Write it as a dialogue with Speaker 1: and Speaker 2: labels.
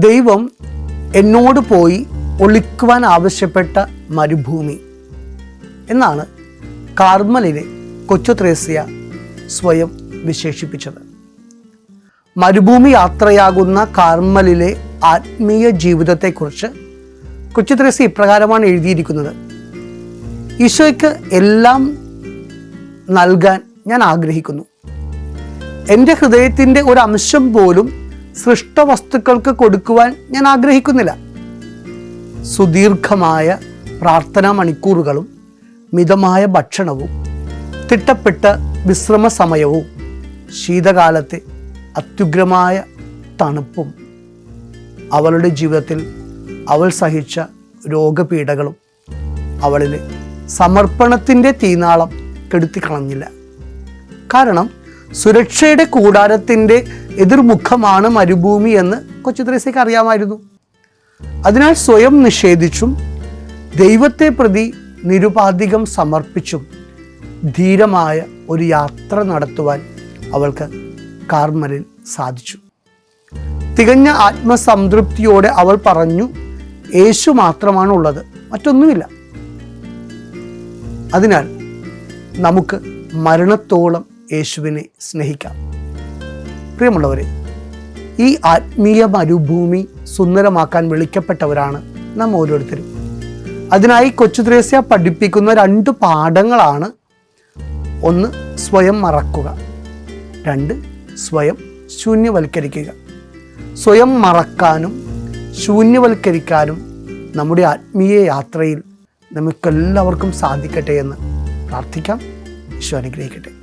Speaker 1: ദൈവം എന്നോട് പോയി ഒളിക്കുവാൻ ആവശ്യപ്പെട്ട മരുഭൂമി എന്നാണ് കാർമലിനെ കൊച്ചു ത്രേസ്യ സ്വയം വിശേഷിപ്പിച്ചത്. മരുഭൂമി യാത്രയാകുന്ന കാർമലിലെ ആത്മീയ ജീവിതത്തെക്കുറിച്ച് കൊച്ചു ത്രേസ്യ ഇപ്രകാരമാണ് എഴുതിയിരിക്കുന്നത്. ഈശോയ്ക്ക് എല്ലാം നൽകാൻ ഞാൻ ആഗ്രഹിക്കുന്നു. എന്റെ ഹൃദയത്തിന്റെ ഒരു അംശം പോലും സൃഷ്ടവസ്തുക്കൾക്ക് കൊടുക്കുവാൻ ഞാൻ ആഗ്രഹിക്കുന്നില്ല. സുദീർഘമായ പ്രാർത്ഥനാ മണിക്കൂറുകളും മിതമായ ഭക്ഷണവും തിട്ടപ്പെട്ട വിശ്രമ സമയവും ശീതകാലത്തെ അത്യുഗ്രമായ തണുപ്പും അവളുടെ ജീവിതത്തിൽ അവൾ സഹിച്ച രോഗപീഠകളും അവളിലെ സമർപ്പണത്തിന്റെ തീനാളം കെടുത്തിക്കളഞ്ഞില്ല കാരണം സുരക്ഷയുടെ കൂടാരത്തിന്റെ എതിർമുഖമാണ് മരുഭൂമി എന്ന് കൊച്ചു ത്രേസ്യക്ക് അറിയാമായിരുന്നു. അതിനാൽ സ്വയം നിഷേധിച്ചും ദൈവത്തെ പ്രതി നിരുപാധികം സമർപ്പിച്ചും ധീരമായ ഒരു യാത്ര നടത്തുവാൻ അവൾക്ക് കാർമലിൽ സാധിച്ചു. തികഞ്ഞ ആത്മസംതൃപ്തിയോടെ അവൾ പറഞ്ഞു യേശു മാത്രമാണ് ഉള്ളത് മറ്റൊന്നുമില്ല. അതിനാൽ നമുക്ക് മരണത്തോളം യേശുവിനെ സ്നേഹിക്കാം. പ്രിയമുള്ളവരെ ഈ ആത്മീയ മരുഭൂമി സുന്ദരമാക്കാൻ വിളിക്കപ്പെട്ടവരാണ് നാം ഓരോരുത്തരും. അതിനായി കൊച്ചു ത്രേസ്യ പഠിപ്പിക്കുന്ന രണ്ട് പാഠങ്ങളാണ്. ഒന്ന് സ്വയം മറക്കുക. രണ്ട് സ്വയം ശൂന്യവൽക്കരിക്കുക. സ്വയം മറക്കാനും ശൂന്യവൽക്കരിക്കാനും നമ്മുടെ ആത്മീയ യാത്രയിൽ നമുക്കെല്ലാവർക്കും സാധിക്കട്ടെ എന്ന് പ്രാർത്ഥിക്കാം. ഈശോ അനുഗ്രഹിക്കട്ടെ.